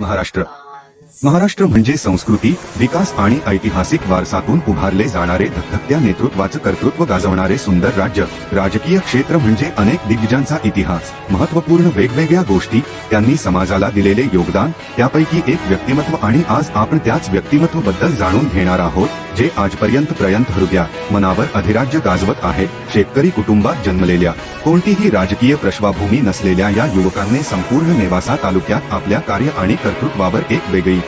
महाराष्ट्र. महाराष्ट्र म्हणजे संस्कृती विकास आणि ऐतिहासिक वारसातून उभारले जाणारे धकधकत्या नेतृत्वाचं कर्तृत्व गाजवणारे सुंदर राज्य. राजकीय क्षेत्र म्हणजे अनेक दिग्गजांचा इतिहास. महत्त्वपूर्ण वेगवेगळ्या गोष्टी त्यांनी समाजाला दिलेले योगदान त्यापैकी एक व्यक्तिमत्व आणि आज आपण त्याच व्यक्तिमत्वबद्दल जाणून घेणार आहोत. जे आजपर्यंत प्रयंत हृदया मनावर अधिराज्य गाजवत आहे शेतकरी कुटुंबात जन्मलेल्या कोणतीही राजकीय प्रश्वाभूमी नसलेल्या या युवकांनी संपूर्ण नेवासा तालुक्यात आपल्या कार्य आणि कर्तृत्वावर एक वेगळी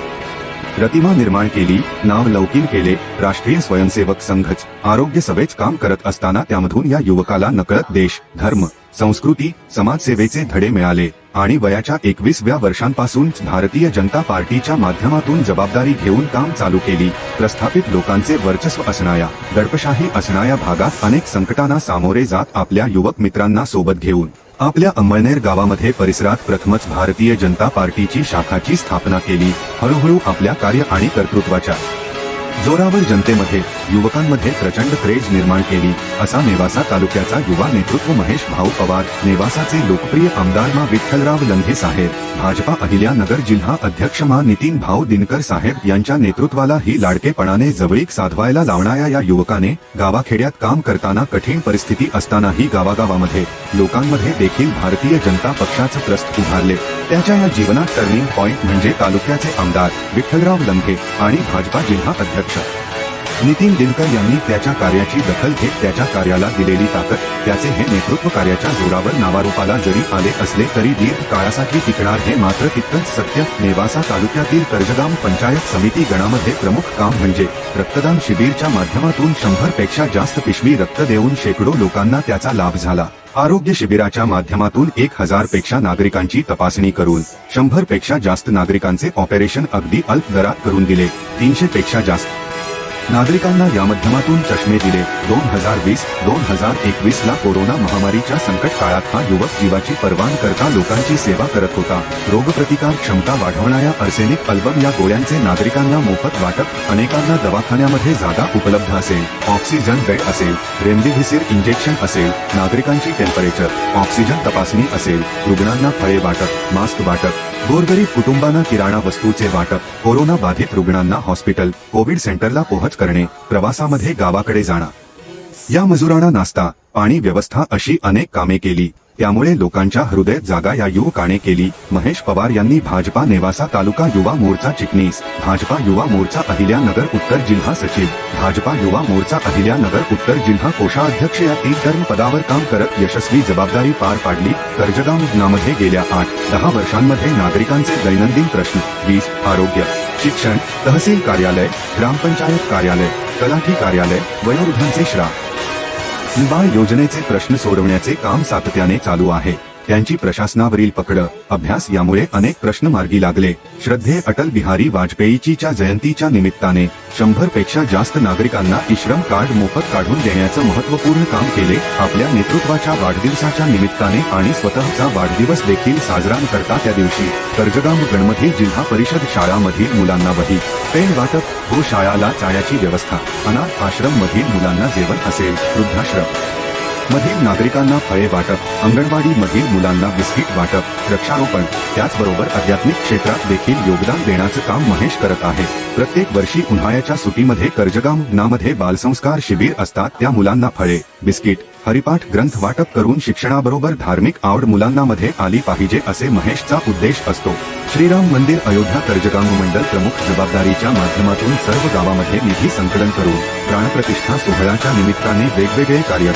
प्रतिमा निर्माण केली नाव लौकिन केले राष्ट्रीय स्वयंसेवक संघच आरोग्य सभेच काम करत असताना त्यामधून या युवकाला नकळत देश धर्म संस्कृती समाजसेवेचे धडे मिळाले. आणि वयाच्या एकवीसव्या वर्षांपासून भारतीय जनता पार्टीच्या माध्यमातून जबाबदारी घेऊन काम चालू केली. प्रस्थापित लोकांचे वर्चस्व असणाऱ्या दडपशाही असणाऱ्या भागात अनेक संकटांना सामोरे जात आपल्या युवक मित्रांना सोबत घेऊन आपल्या अंमळनेर गावामध्ये परिसरात प्रथमच भारतीय जनता पार्टीची शाखाची स्थापना केली. हळूहळू आपल्या कार्य आणि कर्तृत्वाच्या जोरावर जनतेमध्ये युवकांमध्ये प्रचंड क्रेज निर्माण केली. असा नेवासा तालुक्याचा युवा नेतृत्व महेश भाऊ पवार नेवासाचे लोकप्रिय आमदार मा विठ्ठलराव लंघे साहेब भाजपा अहिल्यानगर जिल्हा अध्यक्ष मा नितीन भाऊ दिनकर साहेब यांच्या नेतृत्वाला ही लाडकेपणाने जवळीक साधवायला लावणाऱ्या या युवकाने गावाखेड्यात काम करताना कठीण परिस्थिती असतानाही गावागावामध्ये लोकांमध्ये देखील भारतीय जनता पक्षाचं ट्रस्ट उभारले. त्याच्या या जीवनात टर्निंग पॉइंट म्हणजे तालुक्याचे आमदार विठ्ठलराव लंके आणि भाजपा जिल्हा अध्यक्ष. नितीन दिनकर यांनी त्याच्या कार्याची दखल घेत त्याच्या कार्याला दिलेली ताकद त्याचे हे नेतृत्व कार्याच्या जोरावर नावारूपाला जरी आले असले तरी दीर्घ काळासाठी टिकणार हे मात्र तितकंच सत्य. नेवासा तालुक्यातील कर्जगाम पंचायत समिती गणामध्ये प्रमुख काम म्हणजे रक्तदान शिबिरच्या माध्यमातून शंभरपेक्षा जास्त पिशवी रक्त देऊन शेकडो लोकांना त्याचा लाभ झाला. आरोग्य शिबिराच्या माध्यमातून एक हजारपेक्षा नागरिकांची तपासणी करून शंभरपेक्षा जास्त नागरिकांचे ऑपरेशन अगदी अल्प दरात करून दिले. तीनशे पेक्षा जास्त नागरिकांना या माध्यमातून चष्मे दिले. दोन हजार वीस दोन हजार एकवीस ला कोरोना महामारीच्या संकट काळात हा युवक जीवाची पर्वान करता लोकांची सेवा करत होता. रोगप्रतिकार क्षमता वाढवणाऱ्या अर्सेनिक अल्बम या गोळ्यांचे नागरिकांना मोफत वाटप अनेकांना दवाखान्यामध्ये जागा उपलब्ध असेल. ऑक्सिजन बेड असेल रेमडेसिवीर इंजेक्शन असेल नागरिकांची टेम्परेचर ऑक्सिजन तपासणी असेल रुग्णांना फळे वाटप मास्क वाटप गोरगरीब कुटुंबांना किराणा वस्तूचे वाटप कोरोना बाधित रुग्णांना हॉस्पिटल कोविड सेंटरला पोहोच करणे प्रवासामध्ये गावाकडे जाणं. या मजुरांना नाश्ता पाणी व्यवस्था अशी अनेक कामे केली. त्यामुळे लोकांच्या हृदयात जागा या युवकाने केली. महेश पवार यांनी भाजपा नेवासा तालुका युवा मोर्चा चिटणीस भाजपा युवा मोर्चा अहिल्यानगर उत्तर जिल्हा सचिव भाजपा युवा मोर्चा अहिल्यानगर उत्तर जिल्हा कोषाध्यक्ष या तीन धर्म पदावर काम करत यशस्वी जबाबदारी पार पाडली. कर्जगावमध्ये गेल्या आठ दहा वर्षांमध्ये नागरिकांचे दैनंदिन प्रश्न वीज आरोग्य शिक्षण तहसील कार्यालय ग्रामपंचायत कार्यालय तलाठी कार्यालय वयोवृद्धांचे श्राप विवाह योजनेचे प्रश्न सोडवण्याचे काम सातत्याने चालू आहे. त्यांची प्रशासनावरील पकड अभ्यास यामुळे अनेक प्रश्न मार्गी लागले. श्रद्धे अटल बिहारी वाजपेयीची जयंतीच्या निमित्ताने शंभरपेक्षा जास्त नागरिकांना इश्रम कार्ड मोफत काढून देण्याचं महत्त्वपूर्ण काम केले. आपल्या नेतृत्वाच्या वाढदिवसाच्या निमित्ताने आणि स्वतःचा वाढदिवस देखील साजरा न करता त्या दिवशी कर्जगाम गणमधील जिल्हा परिषद शाळामधील मुलांना वही पेन वाटप गोशाळाला चायाची व्यवस्था अनाथ आश्रम मधील मुलांना जेवण असेल वृद्धाश्रम मधील नागरिकांना फळे वाटप अंगणवाडी मधील मुलांना बिस्किट वाटप वृक्षारोपण त्याचबरोबर आध्यात्मिक क्षेत्रात देखील योगदान देण्याचं काम महेश करत आहे. प्रत्येक वर्षी उन्हाळ्याच्या सुटीमध्ये कर्जगाम नामध्ये बालसंस्कार शिबिर असतात. त्या मुलांना फळे बिस्किट हरिपाठ ग्रंथ वाटप करून शिक्षणाबरोबर धार्मिक आवड मुलांना मध्ये आली पाहिजे असे महेशचा उद्देश असतो. श्रीराम मंदिर अयोध्या कर्जगाम मंडळ प्रमुख जबाबदारीच्या माध्यमातून सर्व गावामध्ये निधी संकलन करून प्राणप्रतिष्ठा सोहळ्याच्या निमित्ताने वेगवेगळे कार्य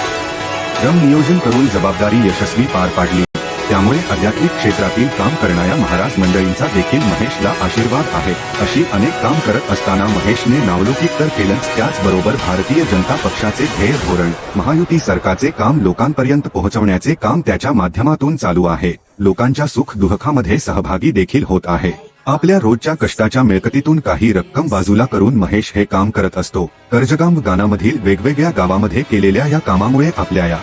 श्रम नियोजन करून जबाबदारी यशस्वी पार पाडली. त्यामुळे आध्यात्मिक क्षेत्रातील काम करणाऱ्या महाराज मंडळींचा देखील महेशला आशीर्वाद आहे अशी अनेक काम करत असताना महेशने नावलौकिक तर केलंच त्याचबरोबर भारतीय जनता पक्षाचे ध्येय धोरण महायुती सरकारचे काम लोकांपर्यंत पोहोचवण्याचे काम त्याच्या माध्यमातून चालू आहे. लोकांच्या सुख दुःखामध्ये सहभागी देखील होत आहे. आपल्या रोजच्या कष्टाच्या मिळकतीतून काही रक्कम बाजूला करून महेश हे काम करत असतो. कर्जगाम गानामधील वेगवेगळ्या गावामध्ये केलेल्या या कामामुळे आपल्या या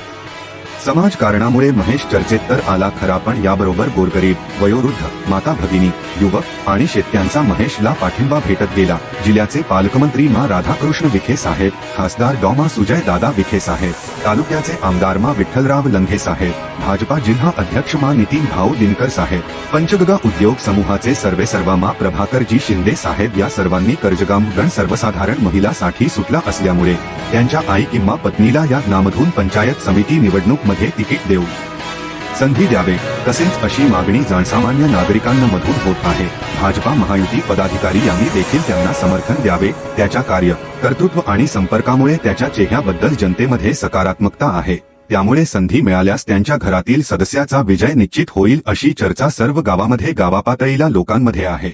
समाजकारणामुळे महेश चर्चेत तर आला खरा पण याबरोबर गोरगरीब वयोवृद्ध माता भगिनी युवक आणि शेतकऱ्यांचा महेशला पाठिंबा भेटत गेला. जिल्ह्याचे पालकमंत्री मा. राधाकृष्ण विखे साहेब खासदार डॉमा सुजय दादा विखे साहेब तालुक्याचे आमदार मा. विठ्ठलराव लंघे साहेब भाजपा जिल्हा अध्यक्ष मा. नितीन भाऊ दिनकर साहेब पंचगगा उद्योग समूहाचे सर्वे सर्वा मा. प्रभाकरजी शिंदे साहेब या सर्वांनी कर्जगाम गण सर्वसाधारण महिलासाठी सुटला असल्यामुळे त्यांच्या आई किंवा पत्नीला या नामधून पंचायत समिती निवडणूकमध्ये तिकीट देऊ संधी द्यावे तसेच अशी मागणी जनसामान्य नागरिकांना मधून होत आहे. भाजपा महायुती पदाधिकारी यांनी देखील त्यांना समर्थन द्यावे त्याच्या कार्य कर्तृत्व आणि संपर्कामुळे त्याच्या चेहऱ्याबद्दल जनतेमध्ये सकारात्मकता आहे. त्यामुळे संधी मिळाल्यास त्यांच्या घरातील सदस्याचा विजय निश्चित होईल अशी चर्चा सर्व गावामध्ये गावापातळीला लोकांमध्ये आहे.